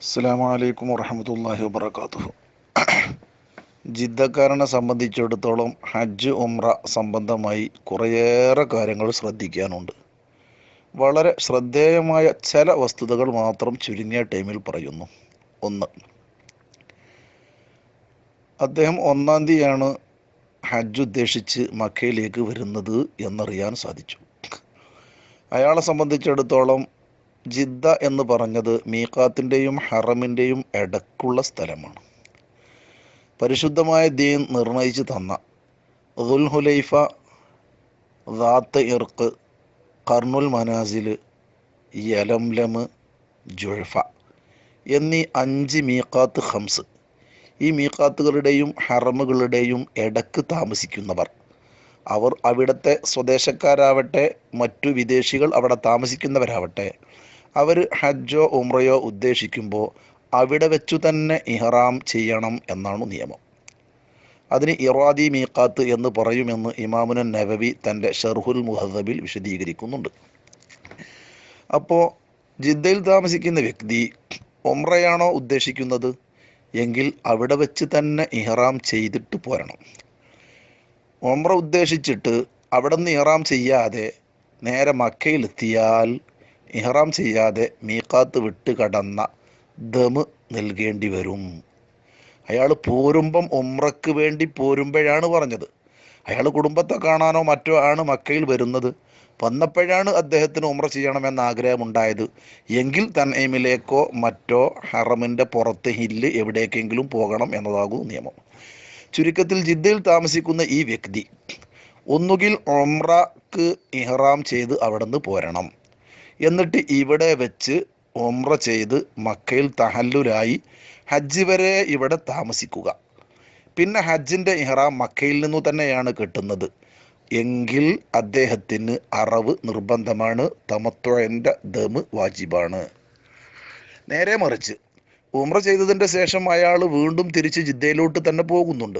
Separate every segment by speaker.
Speaker 1: അസ്സാം വലൈക്കും വാത്തു ജിദ്ദക്കാരനെ സംബന്ധിച്ചിടത്തോളം ഹജ്ജ് ഉംറ സംബന്ധമായി കുറേയേറെ കാര്യങ്ങൾ ശ്രദ്ധിക്കാനുണ്ട്. വളരെ ശ്രദ്ധേയമായ ചില വസ്തുതകൾ മാത്രം ചുരുങ്ങിയ ടൈമിൽ പറയുന്നു. ഒന്ന് അദ്ദേഹം ഒന്നാം തീയതിയാണ് ഹജ്ജ് ഉദ്ദേശിച്ച് മക്കയിലേക്ക് വരുന്നത് എന്നറിയാൻ സാധിച്ചു. അയാളെ സംബന്ധിച്ചിടത്തോളം ജിദ്ദ എന്ന് പറഞ്ഞത് മീക്കാത്തിന്റെയും ഹറമിന്റെയും ഇടക്കുള്ള സ്ഥലമാണ്. പരിശുദ്ധമായ ദീൻ നിർണയിച്ചു തന്ന ദുൽഹുലൈഫ ദാത്ത് ഇർക്ക് കർണുൽ മനാസിൽ യലംലം ജുഴഫ എന്നീ അഞ്ച് മീക്കാത്ത് ഹംസ് ഈ മീക്കാത്തുകളുടെയും ഹറമുകളുടെയും ഇടയ്ക്ക് താമസിക്കുന്നവർ. അവർ അവിടുത്തെ സ്വദേശക്കാരാവട്ടെ മറ്റു വിദേശികൾ അവിടെ താമസിക്കുന്നവരാവട്ടെ അവർ ഹജ്ജോ ഉമ്രയോ ഉദ്ദേശിക്കുമ്പോൾ അവിടെ വെച്ചു തന്നെ ഇഹ്റാം ചെയ്യണം എന്നാണ് നിയമം. അതിന് ഇറാദി മീഖാത്ത് എന്ന് പറയുമെന്ന് ഇമാമുന നബവി തന്റെ ഷെർഹുൽ മുഹദബിൽ വിശദീകരിക്കുന്നുണ്ട്. അപ്പോൾ ജിദ്ദയിൽ താമസിക്കുന്ന വ്യക്തി ഒമ്രയാണോ ഉദ്ദേശിക്കുന്നത്? എങ്കിൽ അവിടെ വെച്ച് തന്നെ ഇഹ്റാം ചെയ്തിട്ട് പോരണം. ഒമ്ര ഉദ്ദേശിച്ചിട്ട് അവിടെ നിന്ന് ഇഹ്റാം ചെയ്യാതെ നേരെ മക്കയിലെത്തിയാൽ ഇഹ്റാം ചെയ്യാതെ മീക്കാത്ത് വിട്ട് കടന്ന ദമ് നൽകേണ്ടി വരും. അയാൾ പോരുമ്പം ഉമ്രക്ക് വേണ്ടി പോരുമ്പോഴാണ് പറഞ്ഞത്. അയാൾ കുടുംബത്തെ കാണാനോ മറ്റോ ആണ് മക്കയിൽ വരുന്നത്. വന്നപ്പോഴാണ് അദ്ദേഹത്തിന് ഉമ്ര ചെയ്യണമെന്ന ആഗ്രഹമുണ്ടായത്. എങ്കിൽ തന്നൈമിലേക്കോ മറ്റോ ഹറമിന്റെ പുറത്ത് ഹില്ല് എവിടേക്കെങ്കിലും പോകണം എന്നതാകും നിയമം. ചുരുക്കത്തിൽ ജിദ്ദയിൽ താമസിക്കുന്ന ഈ വ്യക്തി ഒന്നുകിൽ ഒമ്രക്ക് ഇഹ്റാം ചെയ്ത് അവിടെ നിന്ന് പോരണം. എന്നിട്ട് ഇവിടെ വെച്ച് ഒമ്ര ചെയ്ത് മക്കയിൽ തഹല്ലുരായി ഹജ്ജ് വരെ ഇവിടെ താമസിക്കുക. പിന്നെ ഹജ്ജിന്റെ ഇഹ്റാം മക്കയിൽ നിന്നു തന്നെയാണ് കിട്ടുന്നത്. എങ്കിൽ അദ്ദേഹത്തിന് അറവ് നിർബന്ധമാണ് തമത്വന്റെ ദമ് വാജിബാണ്. നേരെ മറിച്ച് ഉമ്ര ചെയ്തതിന്റെ ശേഷം അയാൾ വീണ്ടും തിരിച്ച് ജിദ്ദയിലോട്ട് തന്നെ പോകുന്നുണ്ട്.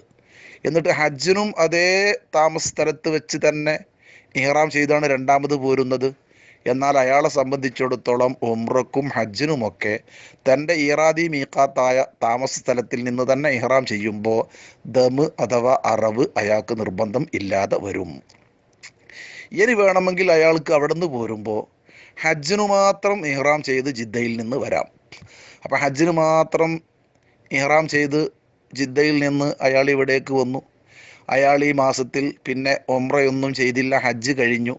Speaker 1: എന്നിട്ട് ഹജ്ജിനും അതേ താമസ സ്ഥലത്ത് വെച്ച് തന്നെ ഇഹ്റാം ചെയ്താണ് രണ്ടാമത് പോരുന്നത്. എന്നാൽ അയാളെ സംബന്ധിച്ചിടത്തോളം ഉമ്രക്കും ഹജ്ജിനുമൊക്കെ തന്റെ ഈറാദി മീക്കാത്തായ താമസ സ്ഥലത്തിൽ നിന്ന് തന്നെ ഇഹ്റാം ചെയ്യുമ്പോൾ ദമ് അഥവാ അറവ് അയാൾക്ക് നിർബന്ധം ഇല്ലാതെ വരും. ഇനി വേണമെങ്കിൽ അയാൾക്ക് അവിടെ നിന്ന് പോരുമ്പോൾ ഹജ്ജിനു മാത്രം ഇഹ്റാം ചെയ്ത് ജിദ്ദയിൽ നിന്ന് വരാം. അപ്പം ഹജ്ജിന് മാത്രം ഇഹ്റാം ചെയ്ത് ജിദ്ദയിൽ നിന്ന് അയാൾ ഇവിടേക്ക് വന്നു. അയാൾ ഈ മാസത്തിൽ പിന്നെ ഒമ്രയൊന്നും ചെയ്തില്ല ഹജ്ജ് കഴിഞ്ഞു.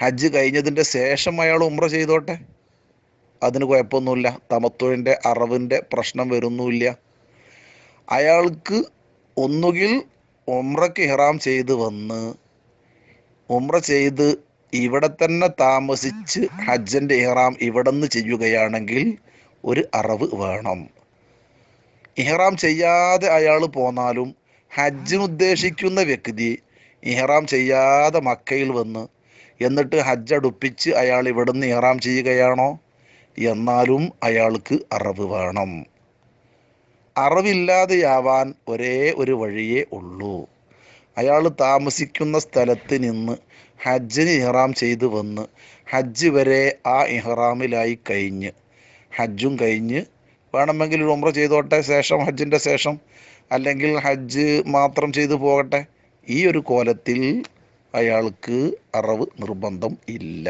Speaker 1: ഹജ്ജ് കഴിഞ്ഞതിന്റെ ശേഷം അയാൾ ഉമ്ര ചെയ്തോട്ടെ? അതിന് കുഴപ്പമൊന്നുമില്ല. തമത്വന്റെ അറിവിന്റെ പ്രശ്നം വരുന്നുമില്ല. അയാൾക്ക് ഒന്നുകിൽ ഉമ്രക്ക് ഇഹ്റാം ചെയ്ത് വന്ന് ഉമ്ര ചെയ്ത് ഇവിടെ തന്നെ താമസിച്ച് ഹജ്ജന്റെ ഇഹ്റാം ഇവിടെ നിന്ന് ചെയ്യുകയാണെങ്കിൽ ഒരു അറിവ് വേണം. ഇഹ്റാം ചെയ്യാതെ അയാൾ പോന്നാലും ഹജ്ജിന് ഉദ്ദേശിക്കുന്ന വ്യക്തി ഇഹ്റാം ചെയ്യാതെ മക്കയിൽ വന്ന് എന്നിട്ട് ഹജ്ജ് അടുപ്പിച്ച് അയാൾ ഇവിടുന്ന് ഇഹ്റാം ചെയ്യുകയാണോ? എന്നാലും അയാൾക്ക് അറിവ് വേണം. അറിവില്ലാതെയാവാൻ ഒരേ ഒരു വഴിയേ ഉള്ളൂ. അയാൾ താമസിക്കുന്ന സ്ഥലത്ത് നിന്ന് ഹജ്ജിന് ഇഹ്റാം ചെയ്ത് വന്ന് ഹജ്ജ് വരെ ആ ഇഹ്റാമിലായി കഴിഞ്ഞ് ഹജ്ജും കഴിഞ്ഞ് വേണമെങ്കിൽ ഉമ്ര ചെയ്തോട്ടെ ശേഷം ഹജ്ജിന്റെ ശേഷം അല്ലെങ്കിൽ ഹജ്ജ് മാത്രം ചെയ്തു പോകട്ടെ. ഈ ഒരു കോലത്തിൽ അയാൾക്ക് അറിവ് നിർബന്ധം ഇല്ല.